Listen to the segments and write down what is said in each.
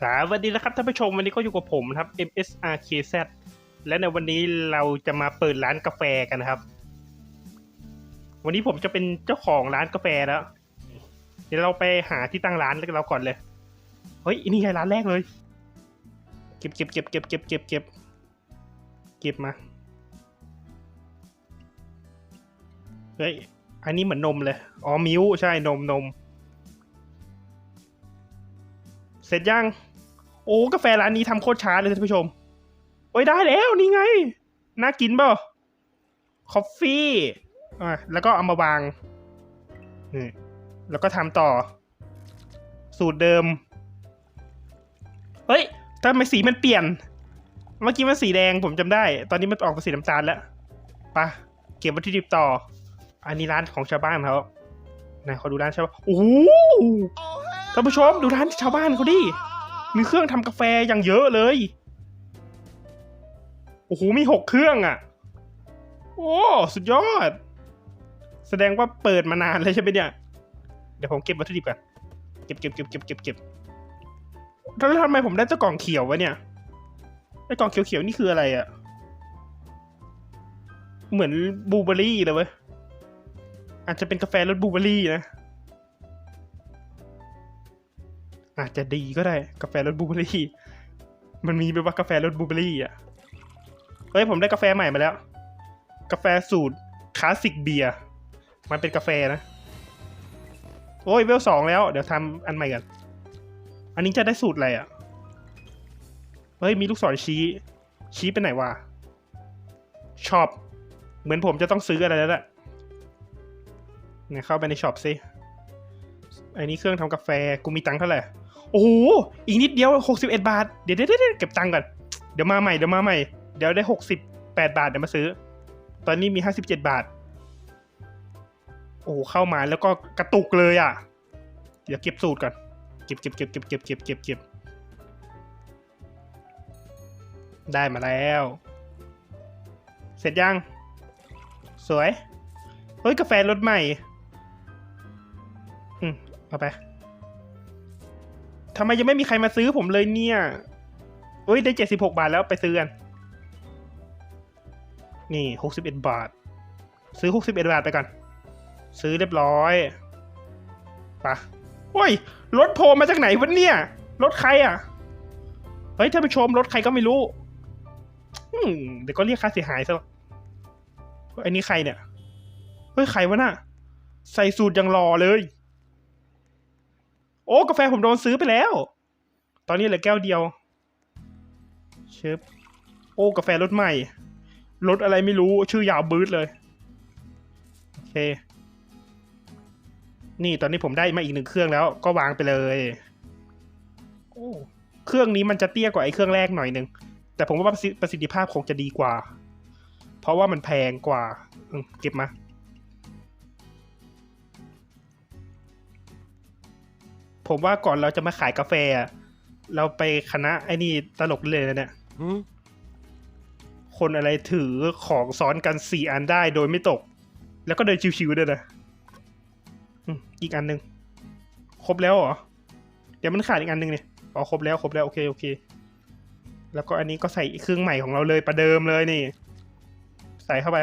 สวัสดีนะครับท่านผู้ชมวันนี้ก็อยู่กับผมครับ MSRKZ และในวันนี้เราจะมาเปิดร้านกาแฟกันนะครับ วันนี้ผมจะเป็นเจ้าของร้านกาแฟแล้ว เดี๋ยวเราไปหาที่ตั้งร้านเราก่อนเลย เฮ้ยนี่ไงร้านแรกเลย เก็บเก็บเก็บเก็บเก็บเก็บเก็บเก็บมา เฮ้ย อันนี้เหมือนนมเลย อ๋อ มิวใช่ นมนม ร็จยัง โอ้กาแฟร้านนี้ทำโคตรช้าเลยท่านผู้ชมโอ้ยได้แล้วนี่ไง น่ากินเปล่าคอฟฟี่อะแล้วก็เอามาวางนี่แล้วก็ทำต่อ สูตรเดิม เฮ้ยทำไมสีมันเปลี่ยน เมื่อกี้มันสีแดงผมจำได้ ตอนนี้มันออกเป็นสีน้ำตาลแล้วปะเก็บวัตถุดิบต่อ อันนี้ร้านของชาวบ้านเขาไหนขอดูร้านชาวบ้านโอ้โห ท่านผู้ชมดูร้านชาวบ้านเขาดิ มีเครื่องทำกาแฟอย่างเยอะเลย โอ้โห มีหกเครื่องอะ่ะ โอ้ สุดยอด แสดงว่าเปิดมานานเลยใช่ไหมเนี่ย เดี๋ยวผมเก็บวัตถุดิบก่อน เก็บเก็บเก็บเก็บเก็บเก็บแล้วทำไมผมได้เจ้ากล่องเขียววะเนี่ย ไอ้กล่องเขียวๆนี่คืออะไรอะ่ะ เหมือนบลูเบอร์รี่เลยเว้ย อาจจะเป็นกาแฟรสบลูเบอร์รี่นะ อาจจะดีก็ได้กาแฟรสบลูเบอรี่ มันมีแบบว่ากาแฟรสบลูเบอรี่อะเฮ้ยผมได้กาแฟใหม่มาแล้ว กาแฟสูตรคลาสสิกเบียร์มันเป็นกาแฟนะ โอ้ยเวลสองแล้ว เดี๋ยวทำอันใหม่กัน อันนี้จะได้สูตรอะไรอะ เฮ้ย มีลูกศรชี้ ชี้ไปไหนวะช็อปเหมือนผมจะต้องซื้ออะไรแล้วแหละเนี่ยเข้าไปในช็อปซิอันนี้เครื่องทำกาแฟ กูมีตังค์เท่าไหร่ โอ้โหอีกนิดเดียวหกสิบเอ็ดบาทเดี๋ยวเดี๋ยวเดี๋ยวเก็บตังค์ก่อน เดี๋ยวมาใหม่เดี๋ยวมาใหม่ เดี๋ยวได้หกสิบแปดบาทเดี๋ยวมาซื้อ ตอนนี้มีห้าสิบเจ็ดบาท โอ้โหเข้ามาแล้วก็กระตุกเลยอะ เดี๋ยวเก็บสูตรก่อน เก็บเก็บเก็บเก็บเก็บเก็บเก็บเก็บได้มาแล้ว เสร็จยัง สวย เฮ้ย กาแฟรสใหม่ อืมเอาไป ทำไมยังไม่มีใครมาซื้อผมเลยเนี่ยเอ้ยได้เจ็ดสิบหกบาทแล้วไปซื้อกัน นี่หกสิบเอ็ดบาท ซื้อหกสิบเอ็ดบาทไปก่อน ซื้อเรียบร้อยไปะโอ้ย รถโผล่มาจากไหนวะเนี่ย รถใครอะ เฮ้ยท่านผู้ชมรถใครก็ไม่รู้ อืมเดี๋ยวก็เรียกค่าเสียหายซะหรอกเฮ้ยอันนี้ใครเนี่ย เฮ้ย ใครวะน่ะ ใส่สูตรยังรอเลย โอ้กาแฟผมโดนซื้อไปแล้ว ตอนนี้เหลือแก้วเดียวเชฟโอ้กาแฟรสใหม่รสอะไรไม่รู้ชื่อยาวบืดเลยโอเค นี่ตอนนี้ผมได้มาอีกหนึ่งเครื่องแล้วก็วางไปเลยโอ้เครื่องนี้มันจะเตี้ยกว่าไอ้เครื่องแรกหน่อยหนึ่งแต่ผมว่าประสิทธิภาพคงจะดีกว่า เพราะว่ามันแพงกว่าเก็บมา ผมว่าก่อนเราจะมาขายกาแฟอะเราไปคณะไอ้นี่ตลกเลยนะเนี่ยคนอะไรถือของซ้อนกันสี่อันได้โดยไม่ตก แล้วก็เดินชิวๆด้วยนะอืมอีกอันหนึ่งครบแล้วเหรอ เดี๋ยวมันขาดอีกอันหนึ่งเนี่ยอ๋อครบแล้วครบแล้วโอเคโอเค แล้วก็อันนี้ก็ใส่เครื่องใหม่ของเราเลยประเดิมเลยนี่ ใส่เข้าไป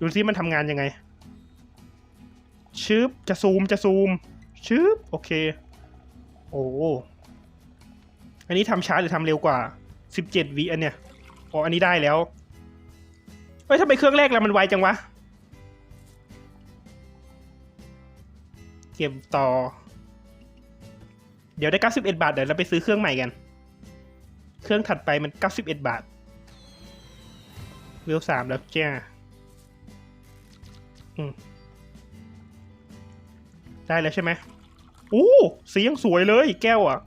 ดูซิมันทำงานยังไงชึบจะซูมจะซูม ชึบโอเค โอ้อันนี้ทำช้าหรือทำเร็วกว่าสิบเจ็ดวิอันเนี้ยอ๋ออันนี้ได้แล้วเฮ้ยทำไมเครื่องแรกแล้วมันไวจังวะ เก็บต่อ เดี๋ยวได้ 91 บาท เดี๋ยวเราไปซื้อเครื่องใหม่กัน เครื่องถัดไปมัน 91 บาทเวลสามแล้วจ้าอืมได้แล้วใช่ไหม อู้สียังสวยเลยแก้วอะ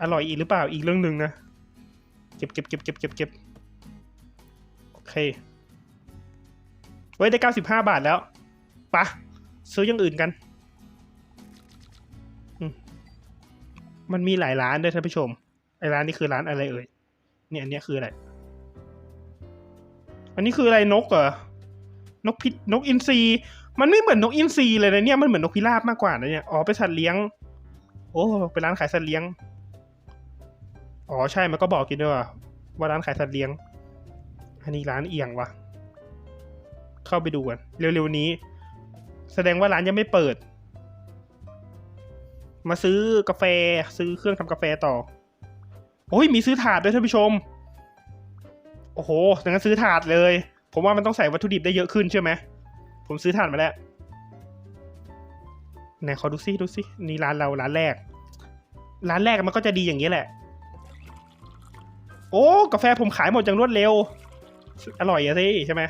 อร่อยอีกหรือเปล่าอีกเรื่องหนึ่งนะเก็บเก็บเก็บเก็บเก็บเก็บโอเคเว้ยได้เก้าสิบห้าบาทแล้วปะซื้ออย่างอื่นกันมันมีหลายร้านด้วยท่านผู้ชม ไอร้านนี้คือร้านอะไรเอ่ย เนี่ยอันนี้คืออะไร อันนี้คืออะไรนกเหรอ นกพิษนกอินทรี มันไม่เหมือนนกอินทรีเลยนะเนี่ยมันเหมือนนกพิราบมากกว่านะเนี่ยอ๋อเป็นสัตว์เลี้ยง โอ้เป็นร้านขายสัตว์เลี้ยงอ๋อใช่มันก็บอกกินด้วยว่าว่าร้านขายสัตว์เลี้ยง อันนี้ร้านเอียงวะเข้าไปดูกันเร็วๆนี้ แสดงว่าร้านยังไม่เปิด มาซื้อกาแฟซื้อเครื่องทำกาแฟต่อโอ้ยมีซื้อถาดด้วยท่านผู้ชม โอ้โหดังนั้นซื้อถาดเลย ผมว่ามันต้องใส่วัตถุดิบได้เยอะขึ้นใช่ไหม ผมซื้อถาดมาแล้วไหนขอดูซิดูซินี่ร้านเราร้านแรก ร้านแรกมันก็จะดีอย่างนี้แหละ โอ้กาแฟผมขายหมดอย่างรวดเร็ว อร่อยอะสิใช่ไหม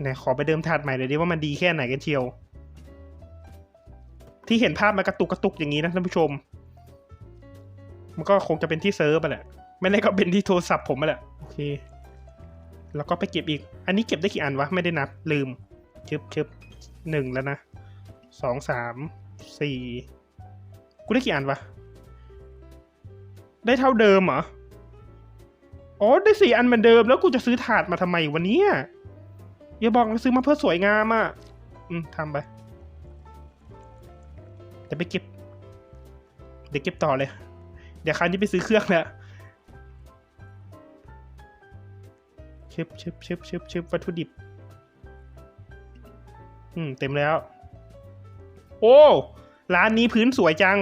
ไหนขอไปเดิมถาดใหม่เลยดิว่ามันดีแค่ไหนกันเชียว ที่เห็นภาพมันกระตุกกระตุกอย่างนี้นะท่านผู้ชม มันก็คงจะเป็นที่เซิร์ฟอะแหละ ไม่ได้ก็เป็นที่โทรศัพท์ผมอะแหละโอเค แล้วก็ไปเก็บอีก อันนี้เก็บได้กี่อันวะ ไม่ได้นับ ลืม ชึบชึบหนึ่งแล้วนะสองสามสี่กูได้กี่อันวะ ได้เท่าเดิมเหรอ อ๋อ ได้สี่อันเหมือนเดิม แล้วกูจะซื้อถาดมาทำไมวันนี้อย่าบอกนะซื้อมาเพื่อสวยงามอะ อืมทำไปเดี๋ยวไปเก็บ เดี๋ยวเก็บต่อเลย เดี๋ยวคราวนี้ไปซื้อเครื่องแล้ว ชึบชึบชึบชึบชึบวัตถุดิบ อืม เต็มแล้ว โอ้ ร้านนี้พื้นสวยจัง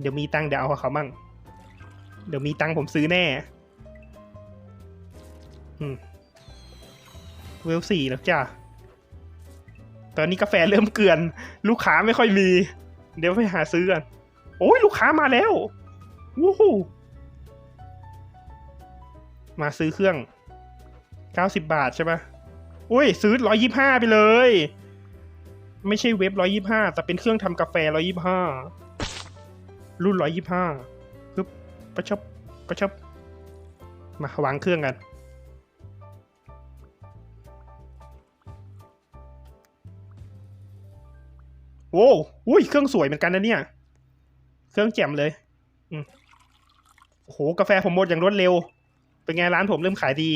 เดี๋ยวมีตังเดี๋ยวเอาเขามั่งเดี๋ยวมีตังผมซื้อแน่ อืม เวลสี่แล้วจ้ะ ตอนนี้กาแฟเริ่มเกลือน ลูกค้าไม่ค่อยมี เดี๋ยวไปหาซื้อกัน โอ้ย ลูกค้ามาแล้ว วู้ฮู้ มาซื้อเครื่อง 90 บาทใช่ปะอุ้ย ซื้อ 125 ไปเลย ไม่ใช่เว็บ 125 แต่เป็นเครื่องทำกาแฟ 125 รุ่น 125ปึ๊บประชบประชบมาวางเครื่องกันโอ้อุ้ย เครื่องสวยเหมือนกันนะเนี่ย เครื่องแจ่มเลยอืมโอ้โห กาแฟผมหมดอย่างรวดเร็ว เป็นไงร้านผมเริ่มขายดี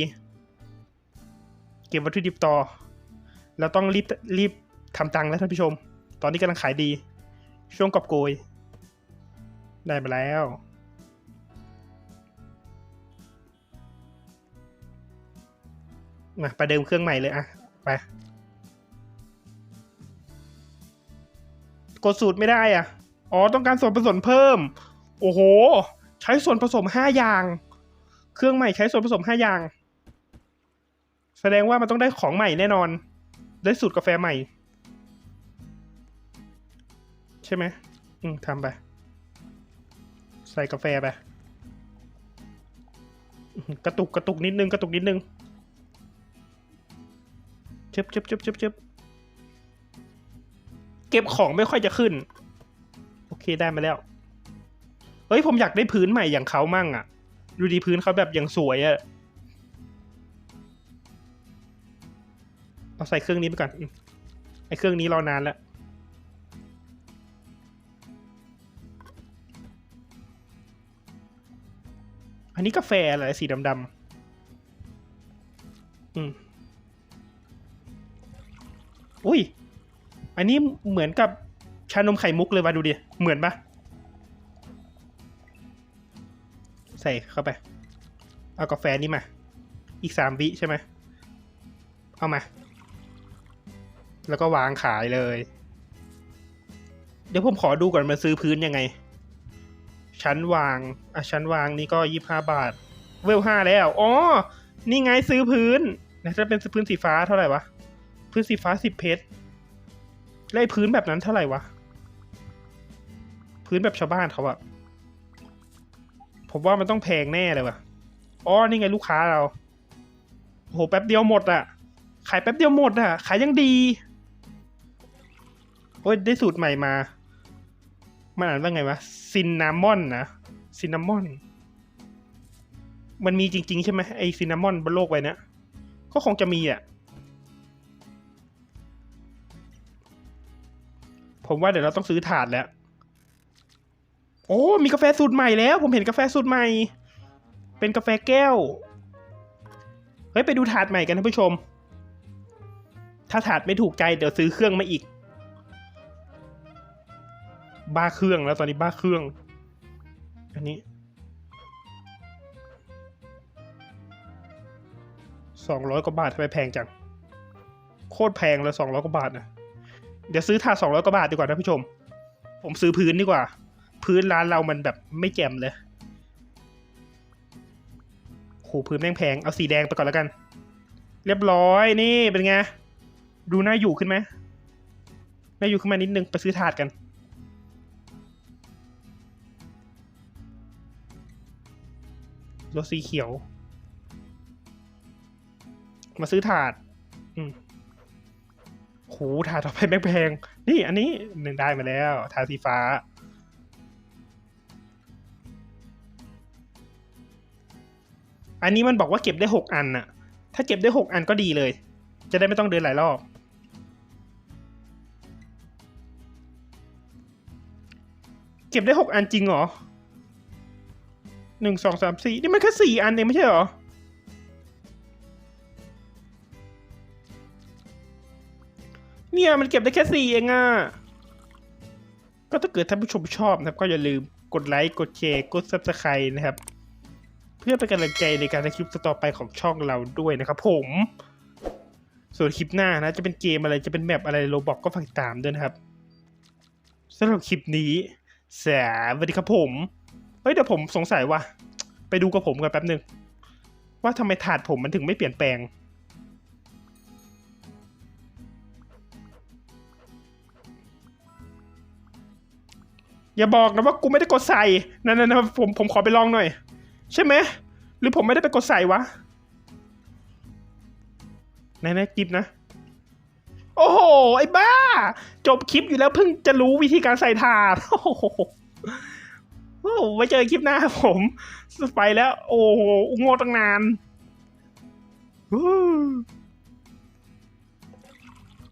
เก็บวัตถุดิบต่อเราต้องรีบรีบทำตังค์แล้วท่านผู้ชม ตอนนี้กำลังขายดี ช่วงกอบโกย ได้มาแล้ว มาประเดิมเครื่องใหม่เลยอะไปกดสูตรไม่ได้อะ อ๋อ ต้องการส่วนผสมเพิ่ม โอ้โห ใช้ส่วนผสมห้าอย่าง เครื่องใหม่ใช้ส่วนผสมห้าอย่าง แสดงว่ามันต้องได้ของใหม่แน่นอน ได้สูตรกาแฟใหม่ ใช่ไหมอืมทำไป ใส่กาแฟไปกระตุกกระตุกนิดนึงกระตุกนิดนึงเชิบเชิบเชิบเชิบเชิบเก็บของไม่ค่อยจะขึ้น โอเคได้มาแล้ว เฮ้ยผมอยากได้พื้นใหม่อย่างเขามั่งอะ ดูดีพื้นเขาแบบอย่างสวยอะเอาใส่เครื่องนี้ไปก่อนไอเครื่องนี้รอนานแล้วอันนี้กาแฟอะไรสีดำๆอืมอุ้ย อันนี้เหมือนกับชานมไข่มุกเลยว่ะดูดิ เหมือนปะ ใส่เข้าไป เอากาแฟนี่มา อีกสามวิใช่ไหมเอามา แล้วก็วางขายเลย เดี๋ยวผมขอดูก่อนมันซื้อพื้นยังไง ชั้นวาง อะชั้นวางนี่ก็ยี่ห้าบาท เวลห้าแล้ว อ๋อ นี่ไงซื้อพื้นนะถ้าเป็นพื้นสีฟ้าเท่าไหร่วะ พื้นสีฟ้าสิบเพชรแล้วไอ้พื้นแบบนั้นเท่าไหร่วะ พื้นแบบชาวบ้านเขาอะ ผมว่ามันต้องแพงแน่เลยว่ะอ๋อนี่ไงลูกค้าเราโหแป๊บเดียวหมดอะขายแป๊บเดียวหมดอะขายยังดีโอ้ยได้สูตรใหม่มา มันอ่านว่าไงวะซินนามอนนะซินนามอน มันมีจริง ๆ ใช่ไหมไอซินนามอนบนโลกใบเนี้ยก็คงจะมีอะ ผมว่าเดี๋ยวเราต้องซื้อถาดแล้ว โอ้ มีกาแฟสูตรใหม่แล้ว ผมเห็นกาแฟสูตรใหม่ เป็นกาแฟแก้ว เฮ้ย ไปดูถาดใหม่กันท่านผู้ชม ถ้าถาดไม่ถูกใจเดี๋ยวซื้อเครื่องมาอีก บ้าเครื่องแล้วตอนนี้บ้าเครื่อง อันนี้สองร้อยกว่าบาททำไมแพงจัง โคตรแพงเลยสองร้อยกว่าบาทนะเดี๋ยวซื้อถาดสองร้อยกว่าบาทดีกว่านะผู้ชม ผมซื้อพื้นดีกว่า พื้นร้านเรามันแบบไม่แจ่มเลยโหพื้นแม่งแพงเอาสีแดงไปก่อนแล้วกัน เรียบร้อยนี่เป็นไง ดูน่าอยู่ขึ้นไหมน่าอยู่ขึ้นมานิดนึงไปซื้อถาดกัน รถสีเขียว มาซื้อถาด อืมโหถาดต่อไปแม่งแพง นี่อันนี้หนึ่งได้มาแล้ว ถาดสีฟ้า อันนี้มันบอกว่าเก็บได้หกอันน่ะ ถ้าเก็บได้หกอันก็ดีเลย จะได้ไม่ต้องเดินหลายรอบ เก็บได้หกอันจริงเหรอหนึ่งสองสามสี่นี่มันแค่สี่อันเองไม่ใช่เหรอ เนี่ยมันเก็บได้แค่สี่เองอะก็ถ้าเกิดท่านผู้ชมชอบนะครับ ก็อย่าลืมกดไลค์ กดแชร์ กด subscribe นะครับ เพื่อเป็นกำลังใจในการทำคลิปต่อไปของช่องเราด้วยนะครับผมส่วนคลิปหน้านะจะเป็นเกมอะไรจะเป็นแมปอะไรโรบอกก็ฝากตามด้วยนะครับสำหรับคลิปนี้สวัสดีครับผมเฮ้ยเดี๋ยวผมสงสัยว่า ไปดูกับผมกันแป๊บหนึ่งว่าทำไมถาดผมมันถึงไม่เปลี่ยนแปลง อย่าบอกนะว่ากูไม่ได้กดใส่นั่นๆผมผมขอไปลองหน่อย ใช่ไหม หรือผมไม่ได้ไปกดใส่วะไหนๆจิบนะ โอ้โห ไอ้บ้า จบคลิปอยู่แล้วเพิ่งจะรู้วิธีการใส่ถาดโอ้โหไว้เจอคลิปหน้าผมไปแล้ว โอ้โหงงตั้งนาน